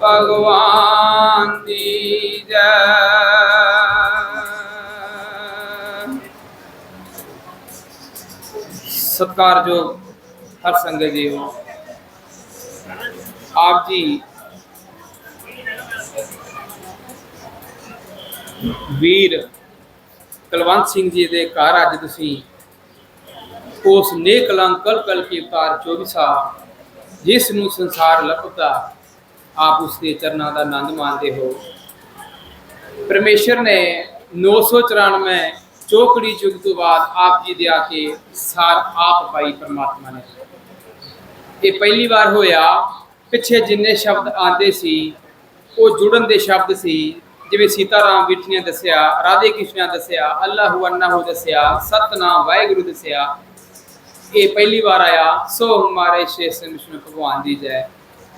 ਭਗਵਾਨ ਦੀ ਜੈ। ਸਤਿਕਾਰਯੋਗ ਹਰ ਸੰਗਤ ਜੀਓ ਆਪ ਜੀ ਵੀਰ ਕੁਲਵੰਤ ਸਿੰਘ ਜੀ ਦੇ ਘਰ ਅੱਜ ਤੁਸੀਂ ਉਸ ਨੇਕ ਕਲ ਕਲ ਕੀ ਅਵਤਾਰ 24 ਜਿਸ ਨੂੰ ਸੰਸਾਰ ਲੱਭਦਾ ਆਪ ਉਸ ਦੇ ਚਰਨਾਂ ਦਾ ਆਨੰਦ ਮਾਣਦੇ ਹੋ। ਪਰਮੇਸ਼ਰ ਨੇ 994 ਚੋਕੜੀ ਯੁੱਗ ਤੋਂ ਬਾਅਦ ਆਪ ਜੀ ਦੇ ਆ ਕੇ ਸਾਰ ਆਪ ਪਾਈ ਪਰਮਾਤਮਾ ਨੇ। ਇਹ ਪਹਿਲੀ ਵਾਰ ਹੋਇਆ, ਪਿੱਛੇ ਜਿੰਨੇ ਸ਼ਬਦ ਆਂਦੇ ਸੀ, ਉਹ ਜੁੜਨ ਦੇ ਸ਼ਬਦ ਸੀ, ਜਿਵੇਂ ਸੀਤਾਰਾਮ ਬਿਠ ਨੇ ਦੱਸਿਆ, ਰਾਧੇ ਕ੍ਰਿਸ਼ਨ ਨੇ ਦੱਸਿਆ, ਅੱਲਾਹੁ ਅੰਨਾਹੁ ਦੱਸਿਆ, ਸਤਨਾਮ ਵਾਹਿਗੁਰੂ ਦੱਸਿਆ। ਇਹ ਪਹਿਲੀ ਵਾਰ ਆਇਆ, ਸੋ ਹਮਾਰੇ ਸ਼ੇਰ ਸਿੰਘ ਵਿਸ਼ਨੂੰ ਭਗਵਾਨ ਦੀ ਜੈ।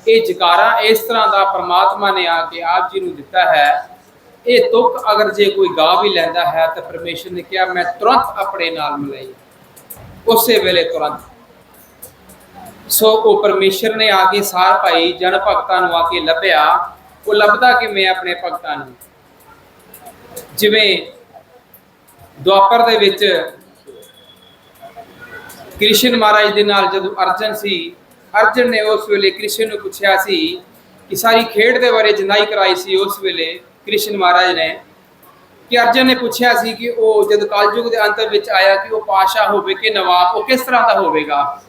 ਇਹ ਜਕਾਰਾ ਇਸ ਤਰ੍ਹਾਂ ਦਾ ਪ੍ਰਮਾਤਮਾ ਨੇ ਆ ਕੇ ਆਪ ਜੀ ਨੂੰ ਦਿੱਤਾ ਹੈ। ਇਹ ਤੁਕ ਅਗਰ ਜੇ ਕੋਈ ਗਾ ਵੀ ਲੈਂਦਾ ਹੈ ਤਾਂ ਪਰਮੇਸ਼ਰ ਨੇ ਕਿਹਾ, ਮੈਂ ਤੁਰੰਤ ਆਪਣੇ ਨਾਲ ਮਿਲਾਈ। ਉਸੇ ਵੇਲੇ ਤੁਰੰਤ। ਸੋ ਉਹ ਪਰਮੇਸ਼ਰ ਨੇ ਆ ਕੇ ਸਾਰ ਭਾਈ ਜਨ ਭਗਤਾਂ ਨੂੰ ਆ ਕੇ ਲੱਭਿਆ। ਉਹ ਲੱਭਦਾ ਕਿਵੇਂ ਆਪਣੇ ਭਗਤਾਂ ਨੂੰ? ਜਿਵੇਂ ਦੁਆਪਰ ਦੇ ਵਿੱਚ ਕ੍ਰਿਸ਼ਨ ਮਹਾਰਾਜ ਦੇ ਨਾਲ ਜਦੋਂ ਅਰਜਨ ਸੀ ਅਰਜਨ ਨੇ ਉਸ ਵੇਲੇ ਕ੍ਰਿਸ਼ਨ ਨੂੰ ਪੁੱਛਿਆ ਸੀ ਕਿ ਸਾਰੀ ਖੇਡ ਦੇ ਬਾਰੇ ਜਨਾਈ ਕਰਾਈ ਸੀ ਉਸ ਵੇਲੇ ਕ੍ਰਿਸ਼ਨ ਮਹਾਰਾਜ ਨੇ, ਕਿ ਅਰਜਨ ਨੇ ਪੁੱਛਿਆ ਸੀ ਕਿ ਉਹ ਜਦ ਕਲਯੁਗ ਦੇ ਅੰਤ ਵਿੱਚ ਆਇਆ ਕਿ ਉਹ ਪਾਸ਼ਾ ਹੋਵੇ ਕਿ ਨਵਾਬ, ਉਹ ਕਿਸ ਤਰ੍ਹਾਂ ਦਾ ਹੋਵੇਗਾ?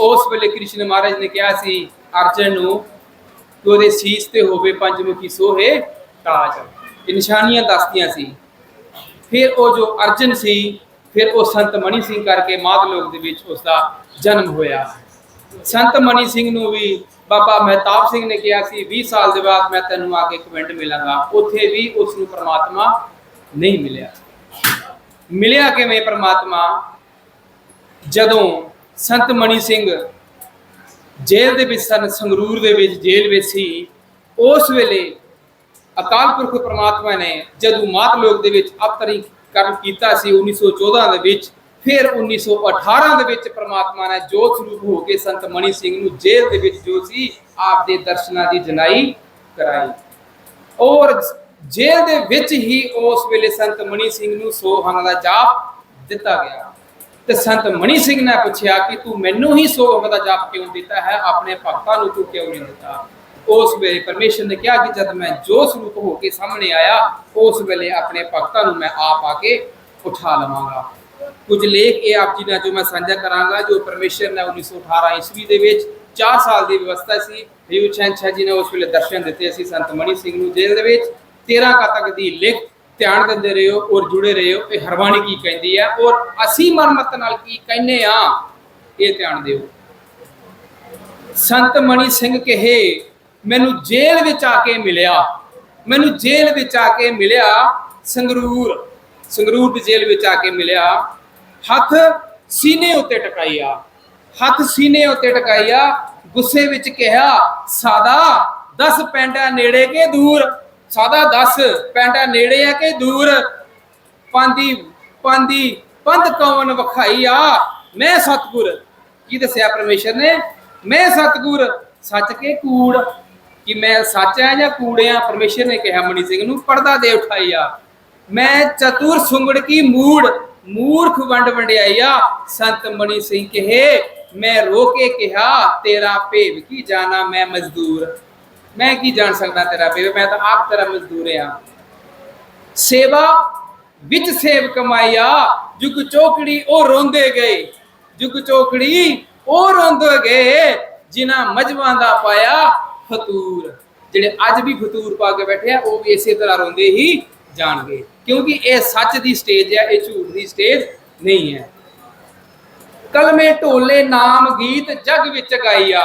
ਉਸ ਵੇਲੇ ਕ੍ਰਿਸ਼ਨ ਮਹਾਰਾਜ ਨੇ ਕਿਹਾ ਸੀ, ਅਰਜਨ ਨੂੰ ਕਿ ਉਹਦੇ ਸੀਸ ਤੇ ਹੋਵੇ ਪੰਜਮੁਖੀ ਸੋਹੇ ਤਾਜ। ਇਹ ਨਿਸ਼ਾਨੀਆਂ ਦੱਸਦੀਆਂ ਸੀ। ਫਿਰ ਉਹ ਜੋ ਅਰਜਨ ਸੀ, ਫਿਰ ਉਹ ਸੰਤ ਮਣੀ ਸਿੰਘ ਕਰਕੇ ਮਾਧ ਲੋਕ ਦੇ ਵਿੱਚ ਉਸ ਦਾ ਜਨਮ ਹੋਇਆ। ਸੰਤ ਮਨੀ ਸਿੰਘ ਨੂੰ ਵੀ ਬਾਬਾ ਮਹਿਤਾਬ ਸਿੰਘ ਨੇ ਕਿਹਾ ਸੀ 20 ਸਾਲ ਦੇ ਬਾਅਦ ਮੈਂ ਤੈਨੂੰ ਆ ਕੇ ਇੱਕ ਮਿਲਾਂਗਾ। ਉੱਥੇ ਵੀ ਉਸ ਨੂੰ ਪ੍ਰਮਾਤਮਾ ਨਹੀਂ ਮਿਲਿਆ। ਮਿਲਿਆ ਕਿਵੇਂ ਪ੍ਰਮਾਤਮਾ? ਜਦੋਂ ਸੰਤ ਮਨੀ ਸਿੰਘ ਜੇਲ੍ਹ ਦੇ ਵਿੱਚ ਸਨ, ਸੰਗਰੂਰ ਦੇ ਵਿੱਚ ਜੇਲ੍ਹ ਵਿੱਚ ਸੀ, ਉਸ ਵੇਲੇ ਅਕਾਲ ਪੁਰਖ ਪ੍ਰਮਾਤਮਾ ਨੇ ਜਦੋਂ ਮਾਤ ਲੋਕ ਦੇ ਵਿੱਚ ਅਵਤਰੀ ਕਰਨ ਕੀਤਾ ਸੀ 1914 ਦੇ ਵਿੱਚ ਫਿਰ 1918 ਦੇ ਵਿੱਚ ਪ੍ਰਮਾਤਮਾ ਨੇ ਜੋਤ ਸਰੂਪ ਹੋ ਕੇ ਸੰਤ ਮਣੀ ਸਿੰਘ ਨੂੰ ਜੇਲ੍ਹ ਦੇ ਵਿੱਚ ਜੋ ਸੀ ਆਪ ਦੇ ਦਰਸ਼ਨਾਂ ਦੀ ਜਨਾਈ ਕਰਾਈ। ਔਰ ਜੇਲ੍ਹ ਦੇ ਵਿੱਚ ਹੀ ਉਸ ਵੇਲੇ ਸੰਤ ਮਣੀ ਸਿੰਘ ਨੂੰ ਸੋਹੰਗ ਦਾ ਜਾਪ ਦਿੱਤਾ ਗਿਆ। ਤੇ ਸੰਤ ਮਣੀ ਸਿੰਘ ਨੇ ਪੁੱਛਿਆ ਕਿ ਤੂੰ ਮੈਨੂੰ ਹੀ ਸੋਹੰਗ ਦਾ ਜਾਪ ਕਿਉਂ ਦਿੱਤਾ ਹੈ? ਆਪਣੇ ਭਗਤਾਂ ਨੂੰ ਤੂੰ ਕਿਉਂ ਨਹੀਂ ਦਿੱਤਾ? ਉਸ ਵੇਲੇ ਪਰਮੇਸ਼ਰ ਨੇ ਕਿਹਾ ਕਿ ਜਦ ਮੈਂ ਜੋ ਸਰੂਪ ਹੋ ਕੇ ਸਾਹਮਣੇ ਆਇਆ, ਉਸ ਵੇਲੇ ਆਪਣੇ ਭਗਤਾਂ ਨੂੰ ਮੈਂ ਆਪ ਆ ਕੇ ਉਠਾ ਲਵਾਂਗਾ। ਕੁਝ ਲੇਖ ਇਹ ਆਪ ਜੀ ਨਾਲ ਜੋ ਮੈਂ ਸਾਂਝਾ ਕਰਾਂਗਾ, ਜੋ ਪਰਮੇਸ਼ਰ ਨੇ 1918 ਈਸਵੀ ਦੇ ਵਿੱਚ 4 ਸਾਲ ਦੀ ਵਿਵਸਥਾ ਸੀ, ਹਯੂ ਚੰਦ ਜੀ ਨੇ ਉਸ ਵੇਲੇ ਦਰਸ਼ਨ ਦਿੱਤੇ ਸੀ ਸੰਤ ਮਣੀ ਸਿੰਘ ਨੂੰ ਜੇਲ੍ਹ ਦੇ ਵਿੱਚ। 13 ਕਤਕ ਦੀ ਲਿਖ ਧਿਆਨ ਦਿੰਦੇ ਰਹੋ ਔਰ ਜੁੜੇ ਰਹੋ, ਇਹ ਹਰਵਾਣੀ ਕੀ ਕਹਿੰਦੀ ਹੈ ਔਰ ਅਸੀਂ ਮਰਮਤ ਨਾਲ ਕੀ ਕਹਿੰਨੇ ਆ? ਇਹ ਧਿਆਨ ਦਿਓ। ਸੰਤ ਮਣੀ ਸਿੰਘ ਕਹੇ, ਮੈਨੂੰ ਜੇਲ੍ਹ ਵਿੱਚ ਆ ਕੇ ਮਿਲਿਆ, ਮੈਨੂੰ ਜੇਲ੍ਹ ਵਿੱਚ ਆ ਕੇ ਮਿਲਿਆ ਸੰਗਰੂਰ। ਸੰਗਰੂਰ ਦੀ ਜੇਲ੍ਹ ਵਿੱਚ ਆ ਕੇ ਮਿਲਿਆ। ਹੱਥ ਸੀਨੇ ਉੱਤੇ ਟਕਾਈਆ ਹੱਥ ਸੀਨੇ ਉੱਤੇ ਟਕਾਈਆ ਗੁੱਸੇ ਵਿੱਚ ਕਿਹਾ, ਸਾਦਾ 10 ਪੈਂਡਾ ਨੇੜੇ ਕੇ ਦੂਰ। ਸਾਦਾ 10 ਪੈਂਡਾ ਨੇੜੇ ਆ ਕੇ ਦੂਰ। ਪਾਂਦੀ ਪਾਂਦੀ ਪੰਧ ਕੌਣ ਵਖਾਈ ਆ ਮੈਂ ਸਤਗੁਰ। ਕੀ ਦੱਸਿਆ ਪਰਮੇਸ਼ਰ ਨੇ? ਮੈਂ ਸਤਗੁਰ, ਸੱਚ ਕੇ ਕੂੜ। ਕਿ ਮੈਂ ਸੱਚ ਆ ਜਾਂ ਕੂੜ ਆ? ਪਰਮੇਸ਼ਰ ਨੇ ਕਿਹਾ ਮਣੀ ਸਿੰਘ ਨੂੰ, ਪਰਦਾ ਦੇ ਉਠਾਈ ਆ ਮੈਂ ਚਤੁਰ ਸੁੰਗੜ ਕੀ ਮੂੜ, ਮੂਰਖ ਵੰਡ ਵੰਡਿਆਈਆ ਸੰਤ ਮਣੀ ਸਿੰਘ ਕਹੇ, ਮੈਂ ਰੋ ਕੇ ਕਿਹਾ, ਤੇਰਾ ਭੇਵ ਕੀ ਜਾਣਾ, ਮੈਂ ਮਜ਼ਦੂਰ। ਮੈਂ ਕੀ ਜਾਣ ਸਕਦਾ ਤੇਰਾ ਭੇਵ? ਮੈਂ ਤਾਂ ਆਪ ਤੇਰਾ ਮਜ਼ਦੂਰ ਆ। ਸੇਵਾ ਵਿੱਚ ਸੇਵ ਕਮਾਈਆ ਜੁਗ ਚੋਕੜੀ ਉਹ ਰੋਂਦੇ ਗਏ। ਜੁਗ ਚੋਕੜੀ ਉਹ ਰੋਂਦੇ ਗਏ, ਜਿਨ੍ਹਾਂ ਮਜਬਾਂ ਦਾ ਪਾਇਆ ਫਤੂਰ ਜਿਹੜੇ ਅੱਜ ਵੀ ਫਤੂਰ ਪਾ ਕੇ ਬੈਠੇ ਆ, ਉਹ ਵੀ ਇਸੇ ਤਰ੍ਹਾਂ ਰੋਂਦੇ ਹੀ ਜਾਣਗੇ। ਕਿਉਂਕਿ ਇਹ ਸੱਚ ਦੀ ਸਟੇਜ ਹੈ, ਇਹ ਝੂਠ ਦੀ ਸਟੇਜ ਨਹੀਂ ਹੈ। ਕਲਮੇ ਢੋਲੇ ਨਾਮ ਗੀਤ ਜਗ ਵਿੱਚ ਗਾਈਆ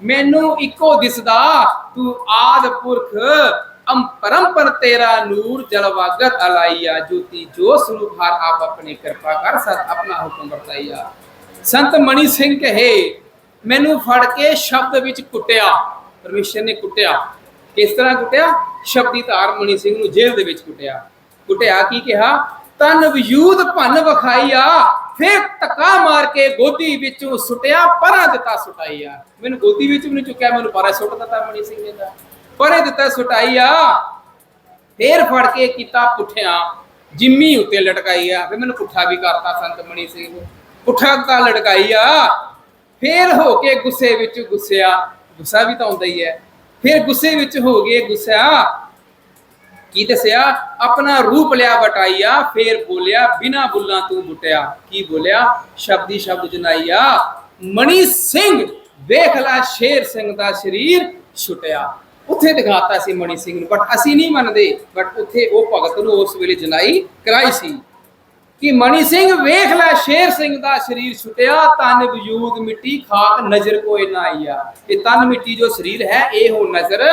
ਮੈਨੂੰ ਇੱਕੋ ਦਿਸਦਾ, ਤੂੰ ਆਦ ਪੁਰਖ ਅੰਪਰੰਪਰ ਤੇਰਾ ਨੂਰ ਜਲਵਾਗਰ ਅਲਾਈਆ ਜੋਤੀ ਜੋ ਸਰੂਪ ਹਰ ਆਪ ਆਪਣੀ ਕਿਰਪਾ ਕਰ, ਸਤ ਆਪਣਾ ਹੁਕਮ ਵਰਤਾਈਆ ਸੰਤ ਮਣੀ ਸਿੰਘ ਕਹੇ, ਮੈਨੂੰ ਫੜ ਕੇ ਸ਼ਬਦ ਵਿੱਚ ਕੁੱਟਿਆ। ਪਰਮੇਸ਼ਰ ਨੇ ਕੁੱਟਿਆ। ਕਿਸ ਤਰ੍ਹਾਂ ਕੁੱਟਿਆ? ਸ਼ਬਦੀ ਧਾਰ ਮਣੀ ਸਿੰਘ ਨੂੰ ਜੇਲ੍ਹ ਦੇ ਵਿੱਚ ਕੁੱਟਿਆ। ਕੁੱਟਿਆ, ਕੀ ਕਿਹਾ? ਤਨ ਵਿਯੂਤ ਭੰਨ ਵਿਖਾਈਆ, ਫਿਰ ਧੱਕਾ ਮਾਰ ਕੇ ਗੋਦੀ ਵਿੱਚੋਂ ਸੁੱਟਿਆ, ਪਰਾਂ ਦਿੱਤਾ ਸੁਟਾਈਆ। ਮੈਨੂੰ ਗੋਦੀ ਵਿੱਚ ਵੀ ਚੁੱਕਿਆ, ਮੈਨੂੰ ਪਰਾਂ ਸੁੱਟ ਦਿੱਤਾ ਮਣੀ ਸਿੰਘ ਨੇ ਦਾ ਪਰੇ ਦਿੱਤਾ ਸੁਟਾਈਆ, ਫੇਰ ਫੜ ਕੇ ਕੀਤਾ ਪੁੱਠਿਆ। ਜਿੰਮੀ ਉੱਤੇ ਲਟਕਾਈਆ। ਫਿਰ ਮੈਨੂੰ ਪੁੱਠਾ ਵੀ ਕਰਤਾ ਸੰਤ ਮਣੀ ਸਿੰਘ। ਨੂੰ ਪੁੱਠਾ ਤਾਂ ਲਟਕਾਈਆ? ਫੇਰ ਹੋ ਕੇ ਗੁੱਸੇ ਵਿੱਚ ਗੁੱਸਿਆ। ਗੁੱਸਾ ਵੀ ਤਾਂ ਹੁੰਦਾ ਹੀ ਹੈ। ਫਿਰ ਗੁੱਸੇ ਵਿੱਚ ਹੋ ਗਏ ਗੁੱਸਾ ਕੀ ਦੱਸਿਆ? ਆਪਣਾ ਰੂਪ ਲਿਆ ਵਟਾਈਆ, ਫੇਰ ਬੋਲਿਆ, ਬਿਨਾ ਬੁੱਲਾਂ ਤੂੰ ਬੁੱਟਿਆ। ਕੀ ਬੋਲਿਆ? ਸ਼ਬਦੀ ਸ਼ਬਦ ਜਨਾਈਆ, ਮਣੀ ਸਿੰਘ, ਵੇਖ ਲੈ ਸ਼ੇਰ ਸਿੰਘ ਦਾ ਸਰੀਰ ਛੁੱਟਿਆ। ਉੱਥੇ ਦਿਖਾਤਾ ਸੀ ਮਣੀ ਸਿੰਘ ਨੂੰ ਬਟ ਅਸੀਂ ਨਹੀਂ ਮੰਨਦੇ ਬਟ ਉੱਥੇ ਉਹ ਭਗਤ ਨੂੰ ਉਸ ਵੇਲੇ ਜਨਾਈ ਕਰਾਈ ਸੀ। ਕਿ ਮਣੀ ਸਿੰਘ, ਵੇਖ ਲੈ ਸ਼ੇਰ ਸਿੰਘ ਦਾ ਸਰੀਰ ਛੁੱਟਿਆ, ਤਨ ਵਜੂਦ ਮਿੱਟੀ ਖਾਕ ਨਜ਼ਰ ਕੋਈ ਨਾ ਆਈਆ। ਇਹ ਤਨ ਮਿੱਟੀ ਜੋ ਸਰੀਰ ਹੈ, ਇਹ ਹੋ ਨਜ਼ਰ